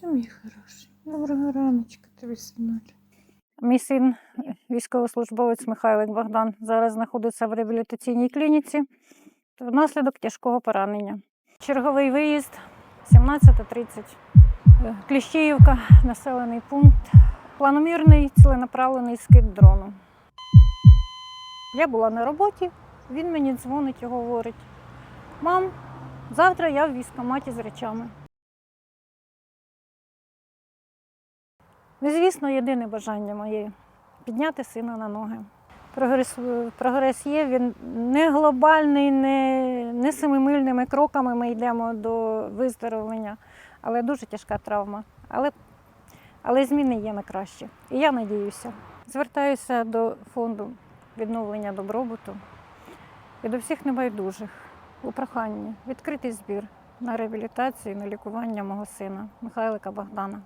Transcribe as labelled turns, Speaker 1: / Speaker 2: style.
Speaker 1: Це мій хороший. Доброго раночка, тобі синуль.
Speaker 2: Мій син, військовослужбовець Михайлик Богдан, зараз знаходиться в реабілітаційній клініці внаслідок тяжкого поранення. Черговий виїзд 17.30. Е, Кліщіївка, населений пункт. Планомірний ціленаправлений скид дрону. Я була на роботі, він мені дзвонить і говорить: Мам, завтра я в військкоматі з речами. Ну, звісно, єдине бажання моє підняти сина на ноги. Прогрес, прогрес є, він не глобальний, не, не семимильними кроками ми йдемо до виздоровлення, але дуже тяжка травма. Але, але зміни є на краще. І я надіюся. Звертаюся до фонду відновлення добробуту і до всіх небайдужих у проханні відкритий збір на реабілітацію і на лікування мого сина Михайлика Богдана.